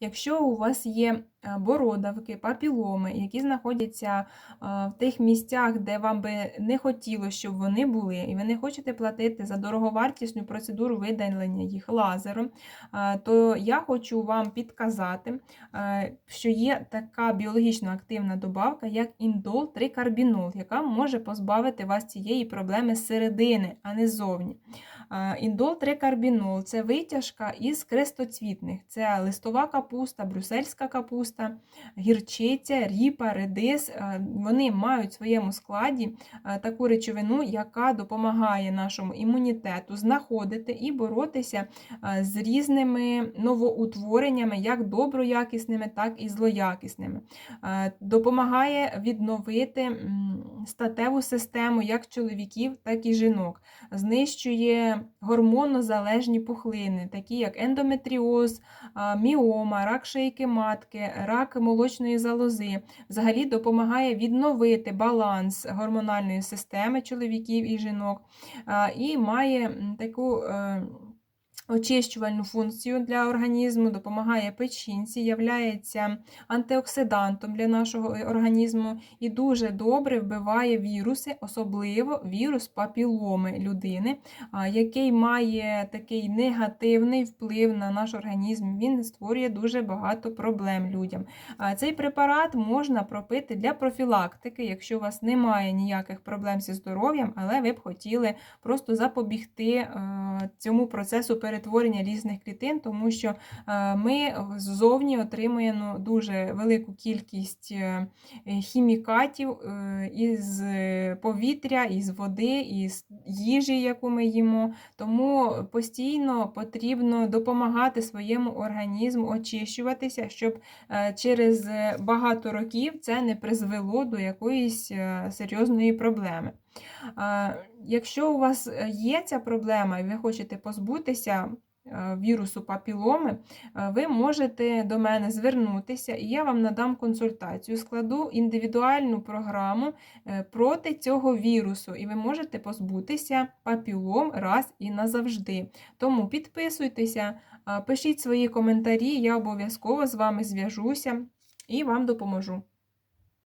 Якщо у вас є е, бородавки, папіломи, які знаходяться е, в тих місцях, де вам би не хотілося, щоб вони були, і ви не хочете платити за дороговартісну процедуру видалення їх лазером, е, то я хочу вам підказати, що є така біологічно активна добавка, як індол трикарбінол, яка може позбавити вас цієї проблеми зсередини, а не ззовні. Індол трикарбінол це витяжка із крестоцвітних. Це листова капуста, брюссельська капуста, гірчиця, ріпа, редис. Вони мають в своєму складі таку речовину, яка допомагає нашому імунітету знаходити і боротися з різними новоутвореннями, як доброякісними, так і злоякісними. Допомагає відновити статеву систему як чоловіків, так і жінок знищує гормонозалежні пухлини, такі як ендометріоз, міома, рак шийки матки, рак молочної залози. Взагалі допомагає відновити баланс гормональної системи чоловіків і жінок, і має таку. Е, Очищувальну функцію для організму, допомагає печінці, являється антиоксидантом для нашого організму і дуже добре вбиває віруси, особливо вірус папіломи людини, який має такий негативний вплив на наш організм. Він створює дуже багато проблем людям. Цей препарат можна пропити для профілактики, якщо у вас немає ніяких проблем зі здоров'ям, але ви б хотіли просто запобігти е, цьому процесу перетворення різних клітин, тому що е, ми ззовні отримуємо дуже велику кількість е, хімікатів е, із повітря, із води, із їжі, яку ми їмо. Тому постійно потрібно допомагати своєму організму очищуватися, щоб через багато років це не призвело до якоїсь серйозної проблеми. Якщо у вас є ця проблема і ви хочете позбутися вірусу папіломи, е, ви можете до мене звернутися, і я вам надам консультацію, складу індивідуальну програму е, проти цього вірусу, і ви можете позбутися папілом раз і назавжди. Тому підписуйтеся, е, пишіть свої коментарі, я обов'язково з вами зв'яжуся і вам допоможу.